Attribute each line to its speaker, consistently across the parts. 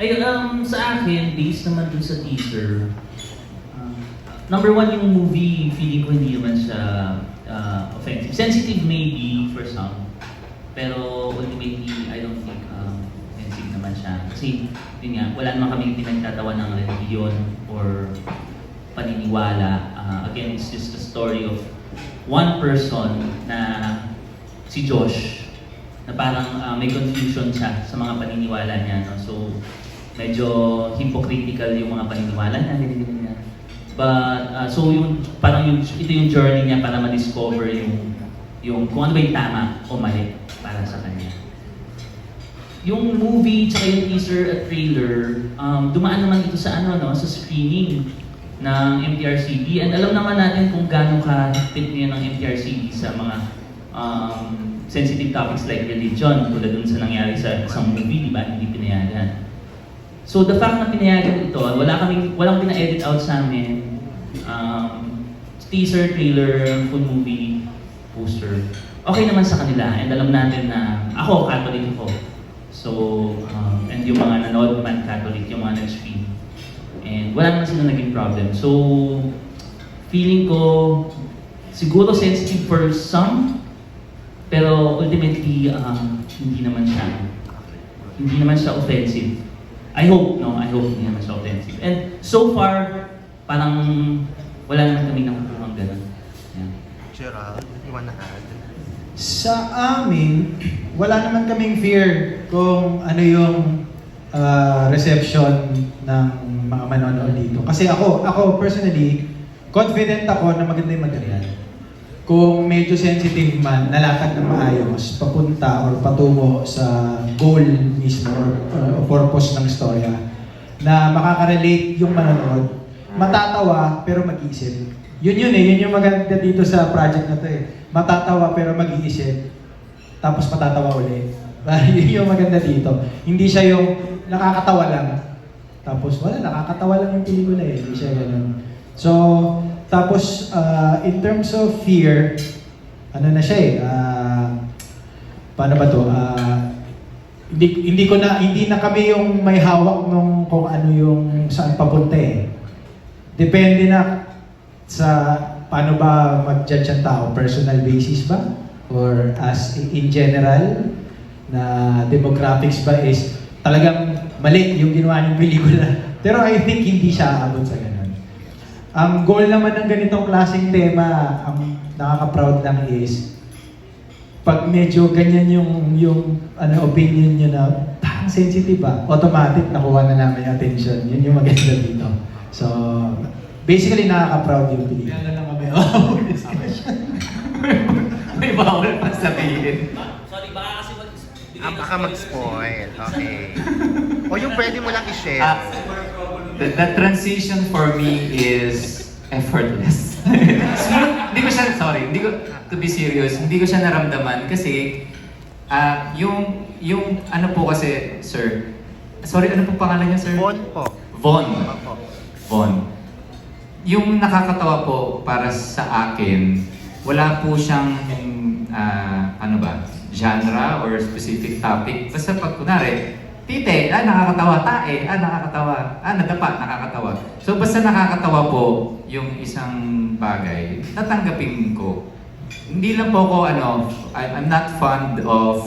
Speaker 1: Ay, um, sa akin, based naman dun sa teaser, uh, number one yung movie, feeling ko hindi naman siya uh, offensive. Sensitive maybe for some, pero ultimately, I don't think um, offensive naman siya. Kasi, yun nga, wala naman kami pinagtatawa ng religion or paniniwala. Uh, again, it's just a story of one person na si Josh na parang uh, may confusion siya sa mga paniniwala niya. No? So, medyo hypocritical yung mga paniniwala niya, ganyan, ganyan. But, uh, so yung, parang yung, ito yung journey niya para ma-discover yung, yung kung ano ba yung tama o mali para sa kanya. Yung movie, tsaka yung teaser at trailer, um, dumaan naman ito sa ano, no, sa screening ng MTRCB. And alam naman natin kung gaano ka-higpit niya ng MTRCB sa mga um, sensitive topics like religion, tulad dun sa nangyari sa isang movie, di ba? Hindi pinayagan. So the fact na pinayagan ito, wala kaming, walang pina-edit out sa amin. Um, teaser, trailer, full movie, poster. Okay naman sa kanila and alam natin na ako, Catholic ako. So, um, and yung mga nanood man Catholic, yung mga nag-stream. And wala naman sila naging problem. So, feeling ko, siguro sensitive for some, pero ultimately, um, hindi naman siya, hindi naman siya offensive. I hope, no? I hope hindi naman siya offensive. And so far, parang wala naman kami nakukuhang ganun. Yeah.
Speaker 2: Gerald, you wanna add?
Speaker 3: Sa amin, wala naman kaming fear kung ano yung ah, reception ng mga manonood dito. Kasi ako, ako personally, confident ako na maganda yung material. Kung medyo sensitive man, nalakad na maayos, papunta or patungo sa goal mismo or, or purpose ng storya, na makaka-relate yung manonood, matatawa pero mag-iisip. Yun yun eh, yun yung maganda dito sa project na to eh. Matatawa pero mag-iisip, tapos matatawa ulit. yun yung maganda dito. Hindi siya yung nakakatawa lang. Tapos wala, nakakatawa lang yung pelikula eh. Hindi siya ganun. So, tapos uh, in terms of fear, ano na siya eh, ah, paano ba to? Ah, hindi, hindi ko na, hindi na kami yung may hawak nung kung ano yung saan papunta eh. Depende na sa paano ba mag-judge ang tao, personal basis ba? Or as in, general, na demographics ba is talagang mali yung ginawa ng pelikula. Pero I think hindi siya aabot sa ganun. Ang goal naman ng ganitong klaseng tema, ang nakaka-proud lang is pag medyo ganyan yung yung ano opinion niyo na parang sensitive ba, automatic nakuha na namin yung attention. Yun yung maganda dito. So, basically nakaka-proud yung pelikula. Kaya na lang kami, oh, discussion.
Speaker 4: May bawal pa sabihin.
Speaker 1: Sorry, baka kasi mag-
Speaker 2: Ah, baka mag-spoil. Okay. o yung pwede mo lang i-share.
Speaker 4: Ah, the, the transition for me is effortless. Smooth. Hindi ko siya, sorry, hindi ko, to be serious, hindi ko siya naramdaman kasi ah yung, yung ano po kasi, sir, sorry, ano po pangalan niya, sir?
Speaker 2: Bon po.
Speaker 4: Von.
Speaker 2: Opo.
Speaker 4: Von. Yung nakakatawa po para sa akin, wala po siyang ah, ano ba, genre or specific topic. Basta pag kunwari, tite, ah nakakatawa, tae, ah nakakatawa, ah nadapa, nakakatawa. So basta nakakatawa po yung isang bagay, tatanggapin ko. Hindi lang po ako ano, I'm not fond of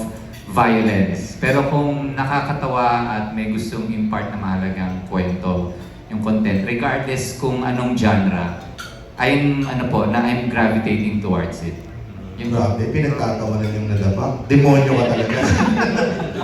Speaker 4: violence. Pero kung nakakatawa at may gustong impart na mahalagang kwento, yung content, regardless kung anong genre, I'm ano po, na I'm gravitating towards it.
Speaker 5: Grabe, pinagkatawanan yung nadapa. Demonyo ka talaga.